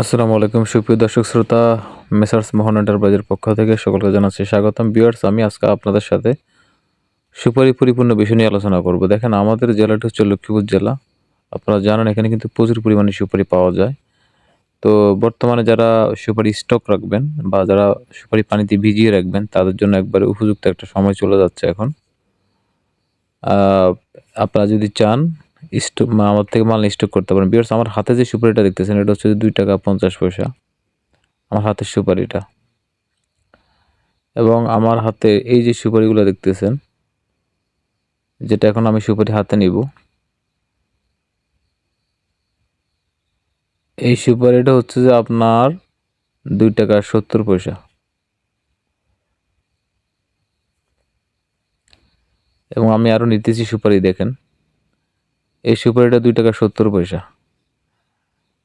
আসসালামু আলাইকুম, সুপ্রিয় দর্শক শ্রোতা, মেসার্স মোহন এন্টারপ্রাইজের পক্ষ থেকে সকলকে জানাচ্ছি স্বাগতম। বিয়ার্স আমি আজকে আপনাদের সাথে সুপারি পরিপূর্ণ বিষয় নিয়ে আলোচনা করব। দেখেন, আমাদের জেলাটি হচ্ছে লক্ষ্মীপুর জেলা। আপনারা জানেন, এখানে কিন্তু প্রচুর পরিমাণে সুপারি পাওয়া যায়। তো বর্তমানে যারা সুপারি স্টক রাখবেন বা যারা সুপারি পানিতে ভিজিয়ে রাখবেন, তাদের জন্য একবারে উপযুক্ত একটা সময় চলে যাচ্ছে এখন। আপনারা যদি চান স্টক আমার থেকে মাল স্টক করতে পারেন। বিয়ার্স আমার হাতে যে সুপারিটা দেখতেছেন, এটা হচ্ছে দুই টাকা পঞ্চাশ পয়সা। আমার হাতের সুপারিটা। এবং আমার হাতে এই যে সুপারিগুলো দেখতেছেন, যেটা এখন আমি সুপারি হাতে নিব। এই সুপারিটা হচ্ছে যে আপনার দুই টাকা সত্তর পয়সা। এবং আমি আরও নিতেছি সুপারি দেখেন। এই সুপারিটা দুই টাকা সত্তর পয়সা।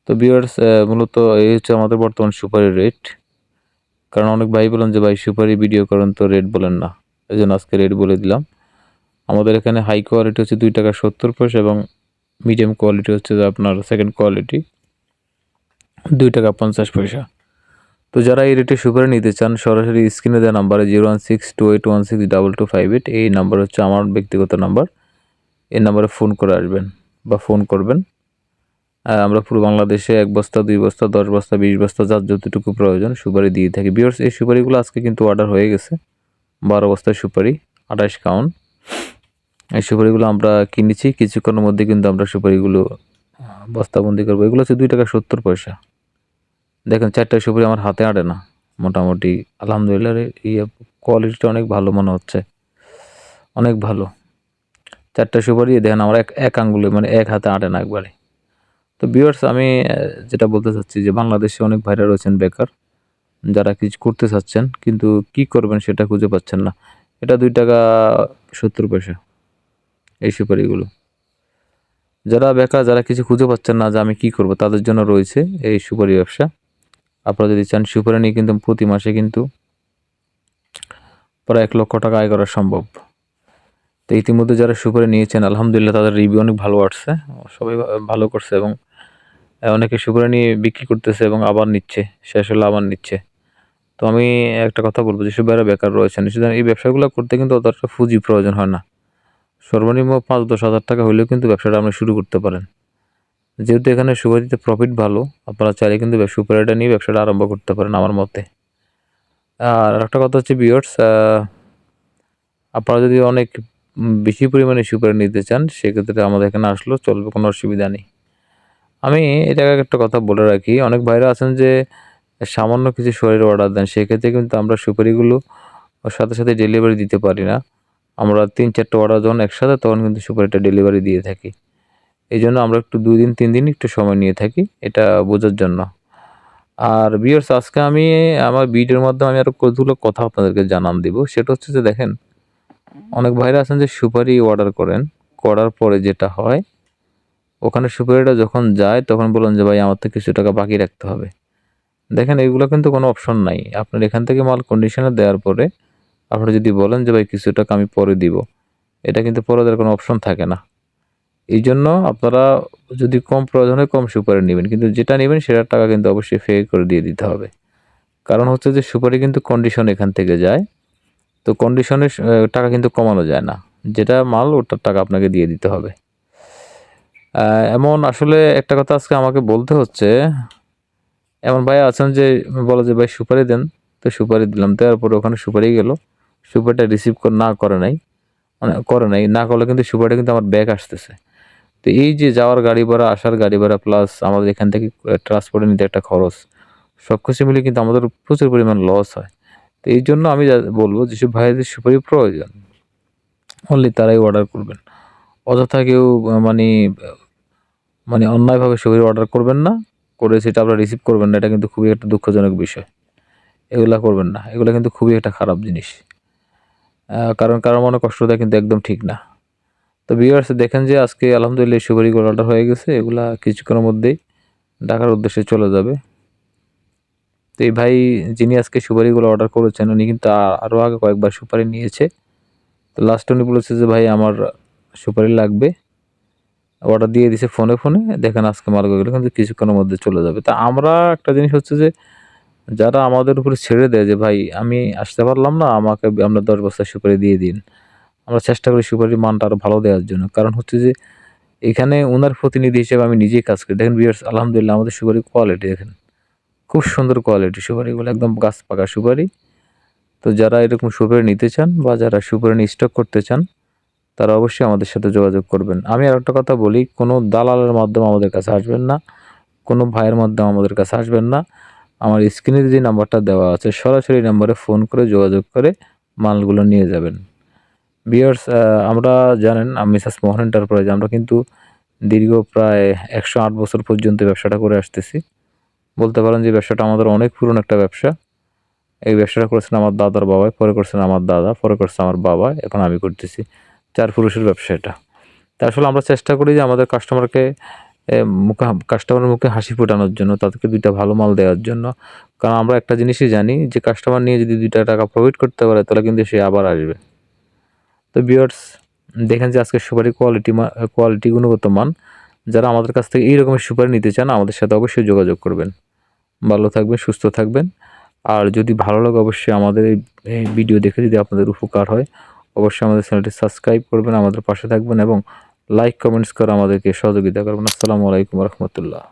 তো বিয়ার্স মূলত এই হচ্ছে আমাদের বর্তমান সুপারির রেট কারণ অনেক ভাই বলেন যে, ভাই সুপারি ভিডিও করেন তো রেট বলেন না। এই জন্য আজকে রেট বলে দিলাম। আমাদের এখানে হাই কোয়ালিটি হচ্ছে দুই টাকা সত্তর পয়সা এবং মিডিয়াম কোয়ালিটি হচ্ছে আপনার সেকেন্ড কোয়ালিটি দুই টাকা পঞ্চাশ পয়সা। তো যারা এই রেটে সুপারি নিতে চান, সরাসরি স্ক্রিনে দেওয়া নাম্বারে zero one six two eight one six double two five eight এই নাম্বার হচ্ছে আমার ব্যক্তিগত নাম্বার এই নাম্বারে ফোন করে আসবেন বা ফোন করবেন। আমরা পুরো বাংলাদেশে এক বস্তা, দুই বস্তা, দশ বস্তা, বিশ বস্তা যার যতটুকু প্রয়োজন সুপারি দিয়ে থাকি। বিয়ার্স এই সুপারিগুলো আজকে কিন্তু অর্ডার হয়ে গেছে। বারো বস্তার সুপারি, আঠাশ কাউন এই সুপারিগুলো আমরা কিনেছি, কিছুক্ষণের মধ্যে কিন্তু আমরা সুপারিগুলো বস্তাবন্দি করব। এগুলো হচ্ছে দুই টাকা সত্তর পয়সা। দেখেন, চারটা সুপারি আমার হাতে আটে না। মোটামুটি আলহামদুলিল্লাহ ইয়ে কোয়ালিটিটা অনেক ভালো মনে হচ্ছে। অনেক ভালো। চারটা সুপারি, দেখেন আমার এক এক আঙ্গুলে মানে এক হাতে আটে না একবারে। তো বিয়ার্স আমি যেটা বলতে চাচ্ছি যে বাংলাদেশে অনেক ভাইরা রয়েছেন বেকার, যারা কিছু করতে চাচ্ছেন, কিন্তু কি করবেন সেটা খুঁজে পাচ্ছেন না। এটা দুই টাকা সত্তর পয়সা, এই সুপারিগুলো। যারা বেকার, যারা কিছু খুঁজে পাচ্ছেন না যে আমি কি করব, তাদের জন্য রয়েছে এই সুপারি ব্যবসা। আপনারা যদি চান সুপারি নিয়ে, কিন্তু প্রতি মাসে কিন্তু প্রায় এক লক্ষ টাকা আয় করা সম্ভব। তো ইতিমধ্যে যারা সুপারি নিয়েছেন, আলহামদুলিল্লাহ তাদের রিভিউ অনেক ভালো আসছে। সবাই ভালো করছে এবং অনেকে সুপারি নিয়ে বিক্রি করতেছে এবং আবার নিচ্ছে, শেষ হলে আবার নিচ্ছে। তো আমি একটা কথা বলব যেসব ভাইরা বেকার রয়েছেন সেটা এই ব্যবসাগুলো করতে কিন্তু অতটা পুঁজি প্রয়োজন হয় না। সর্বনিম্ন পাঁচ দশ হাজার টাকা হলেও কিন্তু ব্যবসাটা আপনি শুরু করতে পারেন। যেহেতু এখানে সুপারিতে প্রফিট ভালো, আপনারা চাইলে কিন্তু সুপারিটা নিয়ে ব্যবসাটা আরম্ভ করতে পারেন আমার মতে। আর একটা কথা হচ্ছে বিয়ার্স আপনারা যদি অনেক বেশি পরিমাণে সুপারি নিতে চান, সেক্ষেত্রে আমাদের এখানে আসলেও চলবে, কোনো অসুবিধা নেই। আমি এটা একটা কথা বলে রাখি, অনেক ভাইরা আছেন যে সামান্য কিছু শরীর অর্ডার দেন, সেক্ষেত্রে কিন্তু আমরা সুপারিগুলো সাথে সাথে ডেলিভারি দিতে পারি না। আমরা তিন চারটে অর্ডার যখন একসাথে, তখন কিন্তু সুপারিটা ডেলিভারি দিয়ে থাকি। এই জন্য আমরা একটু দুই দিন, তিন দিন একটু সময় নিয়ে থাকি, এটা বোঝার জন্য। আর বিয়ার্স আজকে আমি আমার ভিডিওর মাধ্যমে আমি আরও কতগুলো কথা আপনাদেরকে জানান দিব, সেটা হচ্ছে যে দেখেন অনেক ভাইরা আছেন যে সুপারি অর্ডার করেন, করার পরে যেটা হয়, ওখানে সুপারিটা যখন যায় তখন বলেন যে, ভাই, আমার তো কিছু টাকা বাকি রাখতে হবে। দেখেন, এগুলো কিন্তু কোনো অপশন নাই। আপনার এখান থেকে মাল কন্ডিশনে দেওয়ার পরে আপনারা যদি বলেন যে, ভাই, কিছু টাকা আমি পরে দিব, এটা কিন্তু পরে দেওয়ার কোনো অপশন থাকে না। এই জন্য আপনারা যদি কম প্রয়োজন হয় কম সুপারি নেবেন, কিন্তু যেটা নেবেন সেটার টাকা কিন্তু অবশ্যই ফে করে দিয়ে দিতে হবে। কারণ হচ্ছে যে, সুপারি কিন্তু কন্ডিশন এখান থেকে যায় তো কন্ডিশনের টাকা কিন্তু কমানো যায় না। যেটা মাল, ওটার টাকা আপনাকে দিয়ে দিতে হবে। এমন আসলে একটা কথা আজকে আমাকে বলতে হচ্ছে। এমন ভাই আছেন যে, বলে যে, ভাই, সুপারি দেন। তো সুপারি দিলাম। দেওয়ার পরে ওখানে সুপারি গেল। সুপারিটা রিসিভ না করে নাই। মানে করে নাই। না করলে কিন্তু সুপারিটা কিন্তু আমার ব্যাগ আসতেছে। তো এই যে, যাওয়ার গাড়ি ভাড়া, আসার গাড়ি ভাড়া প্লাস আমাদের এখান থেকে ট্রান্সপোর্টে নিতে একটা খরচ সব কিছু মিলে কিন্তু আমাদের প্রচুর পরিমাণ লস হয়। তো এই জন্য আমি বলব যেসব ভাইদের সুপারি প্রয়োজন। অনলি তারাই অর্ডার করবেন। অযথা কেউ মানে মানে অন্যায়ভাবে সুপারি অর্ডার করবেন না, করে সেটা আপনারা রিসিভ করবেন না, এটা কিন্তু খুবই একটা দুঃখজনক বিষয়। এগুলা করবেন না। এগুলো কিন্তু খুবই একটা খারাপ জিনিস। কারণ কারও মনে কষ্ট কিন্তু একদম ঠিক না। তো ভিউয়ার্স দেখেন যে আজকে আলহামদুলিল্লাহ সুপারিগুলো অর্ডার হয়ে গেছে। এগুলা কিছুক্ষণের মধ্যেই ঢাকার উদ্দেশ্যে চলে যাবে। তো এই ভাই যিনি আজকে সুপারিগুলো অর্ডার করেছেন, উনি কিন্তু আরও আগে কয়েকবার সুপারি নিয়েছে। তো লাস্ট উনি বলেছে যে, ভাই, আমার সুপারি লাগবে। অর্ডার দিয়ে দিছে ফোনে ফোনে, দেখেন আজকে মালগুলো কিন্তু কিছুক্ষণের মধ্যে চলে যাবে। তা আমরা একটা জিনিস হচ্ছে যে, যারা আমাদের উপরে ছেড়ে দেয় যে, ভাই, আমি আসতে পারলাম না, আমাকে আপনার দশ বস্তা সুপারি দিয়ে দিন। আমরা চেষ্টা করি সুপারির মানটা আরও ভালো দেওয়ার জন্য। কারণ হচ্ছে যে, এখানে ওনার প্রতিনিধি হিসেবে আমি নিজেই কাজ করি। দেখেন বিয়ার্স আলহামদুলিল্লাহ, আমাদের সুপারির কোয়ালিটি দেখেন। খুব সুন্দর কোয়ালিটি সুপারিগুলো একদম গাছ পাকা সুপারি। তো যারা এরকম সুপারি নিতে চান বা যারা সুপারি স্টক করতে চান, তারা অবশ্যই আমাদের সাথে যোগাযোগ করবেন। আমি আর একটা কথা বলি, কোনো দালালের মাধ্যমে আমাদের কাছে আসবেন না, কোনো ভাইয়ের মাধ্যমে আমাদের কাছে আসবেন না। আমার স্ক্রিনে যে নাম্বারটা দেওয়া আছে, সরাসরি নাম্বারে ফোন করে যোগাযোগ করে মালগুলো নিয়ে যাবেন। বিয়ার্স আমরা জানেন মিসাস মোহন এন্টারপ্রাইজ আমরা কিন্তু দীর্ঘ প্রায় একশো আট বছর পর্যন্ত ব্যবসাটা করে আসতেছি। বলতে পারেন যে ব্যবসাটা আমাদের অনেক পুরনো একটা ব্যবসা। এই ব্যবসাটা করেছেন আমার দাদার বাবাই, পরে করছেন আমার দাদা, পরে করছে আমার বাবা, এখন আমি করতেছি। চার পুরুষের ব্যবসা এটা। তা আসলে আমরা চেষ্টা করি যে আমাদের কাস্টমারকে মুখে কাস্টমারের মুখে হাসি ফোটানোর জন্য, তাদেরকে দুইটা ভালো মাল দেওয়ার জন্য। কারণ আমরা একটা জিনিসই জানি যে কাস্টমার নিয়ে যদি দুইটা টাকা প্রফিট করতে পারে, তাহলে কিন্তু সে আবার আসবে। তো বিয়ার্স দেখেন যে আজকে সুপারি কোয়ালিটি কোয়ালিটি গুণগত মান। যারা আমাদের কাছ থেকে এই রকমের সুপারি নিতে চান, আমাদের সাথে অবশ্যই যোগাযোগ করবেন। ভালো থাকবেন, সুস্থ থাকবেন। আর যদি ভালো লাগে অবশ্যই আমাদের এই ভিডিও দেখে যদি আপনাদের উপকার হয়, অবশ্যই আমাদের চ্যানেলটি সাবস্ক্রাইব করবেন, আমাদের পাশে থাকবেন এবং লাইক, কমেন্টস করে আমাদেরকে সহযোগিতা করবেন। আসসালামু আলাইকুম রহমতুল্লাহ।